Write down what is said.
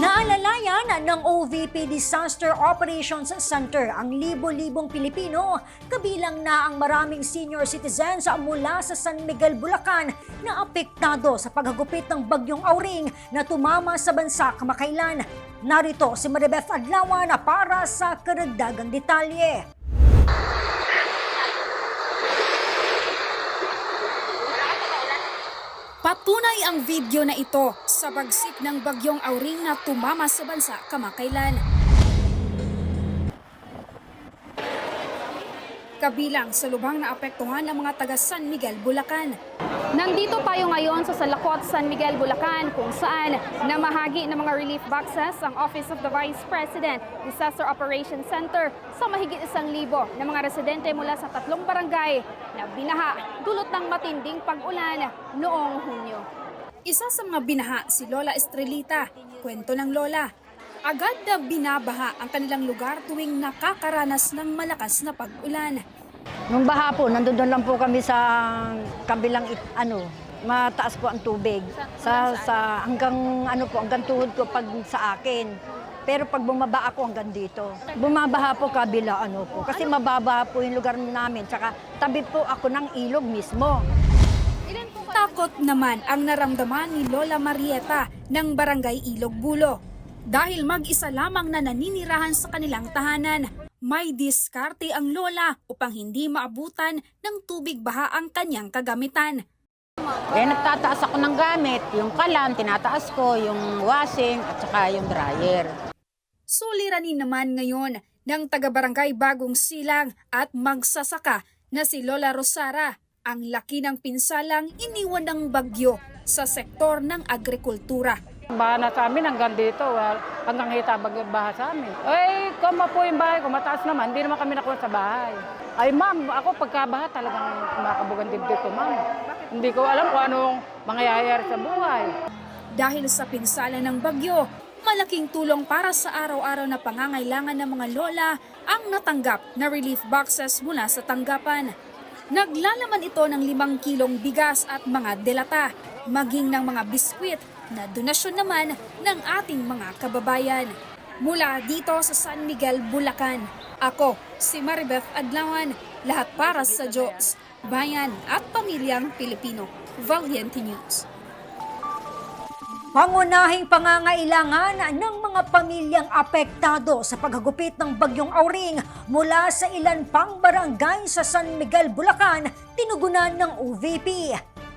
Naalalayan ng OVP Disaster Operations Center ang libo-libong Pilipino, kabilang na ang maraming senior citizens mula sa San Miguel, Bulacan na apektado sa paghagupit ng bagyong Auring na tumama sa bansa kamakailan. Narito si Maribeth Adlawan para sa karagdagang detalye. Patunay ang video na ito sa bagsik ng bagyong Auring na tumama sa bansa kamakailan. Kabilang sa lubhang na apektuhan ng mga taga San Miguel, Bulacan. Nandito tayo ngayon sa Salakot, San Miguel, Bulacan kung saan namahagi ng mga relief boxes ang Office of the Vice President Disaster Operations Center sa mahigit isang libo ng mga residente mula sa tatlong barangay na binaha dulot ng matinding pag-ulan noong Hunyo. Isa sa mga binaha si Lola Estrelita. Kwento ng Lola. Agad na binabaha ang kanilang lugar tuwing nakakaranas ng malakas na pag-ulan. Nung baha po, nandun doon lang po kami sa kabilang it, ano, mataas po ang tubig. Sa, sa hanggang ano po, hanggang tuhod ko pag sa akin. Pero pag bumaba ako hanggang dito. Bumabaha po kabila ano po. Kasi mababa po yung lugar namin. Tsaka tabi po ako ng ilog mismo. Takot naman ang naramdaman ni Lola Marieta ng Barangay Ilog Bulo. Dahil mag-isa lamang na naninirahan sa kanilang tahanan, may diskarte ang Lola upang hindi maabutan ng tubig baha ang kanyang kagamitan. Eh, nagtataas ako ng gamit. Yung kalan, tinataas ko, yung washing, at saka yung dryer. Suliranin naman ngayon ng taga-barangay Bagong Silang at magsasaka na si Lola Rosara ang laki ng pinsalang iniwan ng bagyo sa sektor ng agrikultura. Baha na sa amin hanggang dito, well, hanggang hita baha sa amin. Ay, kama po yung bahay ko, mataas naman, hindi naman kami nakuha sa bahay. Ay ma'am, ako pagkabaha talagang kumakabugan dibdib ko ma'am. Hindi ko alam kung anong mangyayari sa buhay. Dahil sa pinsala ng bagyo, malaking tulong para sa araw-araw na pangangailangan ng mga lola ang natanggap na relief boxes mula sa tanggapan. Naglalaman ito ng limang kilong bigas at mga delata, maging ng mga biskwit na donasyon naman ng ating mga kababayan. Mula dito sa San Miguel, Bulacan, ako si Maribeth Adlawan, lahat para sa Diyos, bayan at pamilyang Pilipino. Valiente News. Pangunahing pangangailangan ng mga pamilyang apektado sa paghagupit ng Bagyong Auring mula sa ilan pang barangay sa San Miguel, Bulacan, tinugunan ng OVP.